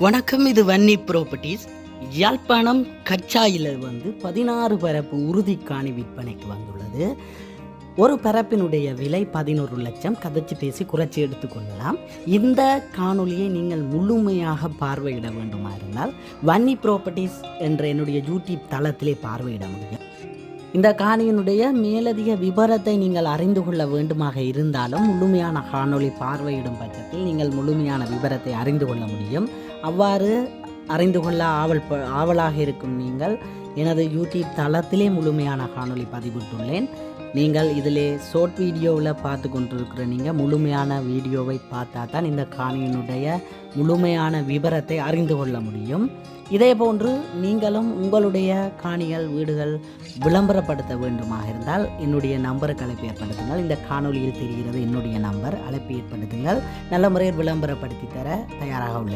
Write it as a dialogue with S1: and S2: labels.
S1: வணக்கம் இது வன்னி ப்ராப்பர்ட்டிஸ் யாழ்ப்பாணம் கச்சாயில் வந்து பதினாறு பரப்பு உறுதி காணி விற்பனைக்கு வந்துள்ளது. ஒரு பரப்பினுடைய விலை பதினோரு லட்சம். கதைச்சு பேசி குறைச்சி எடுத்துக்கொள்ளலாம் இந்த காணொலியை நீங்கள் முழுமையாக பார்வையிட வேண்டுமா இருந்தால் வன்னி ப்ராப்பர்ட்டிஸ் என்ற என்னுடைய யூடியூப் தளத்திலே பார்வையிட முடியும். இந்த காணியினுடைய மேலதிக விபரத்தை நீங்கள் அறிந்து கொள்ள வேண்டுமாக இருந்தாலும் முழுமையான காணொளி பார்வையிடும் பட்சத்தில் நீங்கள் முழுமையான விபரத்தை அறிந்து கொள்ள முடியும். அவ்வாறு அறிந்து கொள்ள ஆவல் ப- ஆவலாக இருக்கும் நீங்கள். எனது யூடியூப் தளத்திலே முழுமையான காணொளி பதிவிட்டுள்ளேன். நீங்கள் இதிலே ஷார்ட் வீடியோவில் பார்த்து கொண்டிருக்கிற நீங்கள் முழுமையான வீடியோவை பார்த்தா தான் இந்த காணியினுடைய முழுமையான விவரத்தை அறிந்து கொள்ள முடியும். இதே போன்று நீங்களும் உங்களுடைய காணிகள் வீடுகள் விளம்பரப்படுத்த வேண்டுமாக இருந்தால் என்னுடைய நம்பருக்கு அழைப்பு ஏற்படுத்துங்கள். இந்த காணொலியில் தெரிகிறது என்னுடைய நம்பர். அழைப்பு ஏற்படுத்துங்கள். நல்ல முறையில் விளம்பரப்படுத்தி தர தயாராக உள்ளேன்.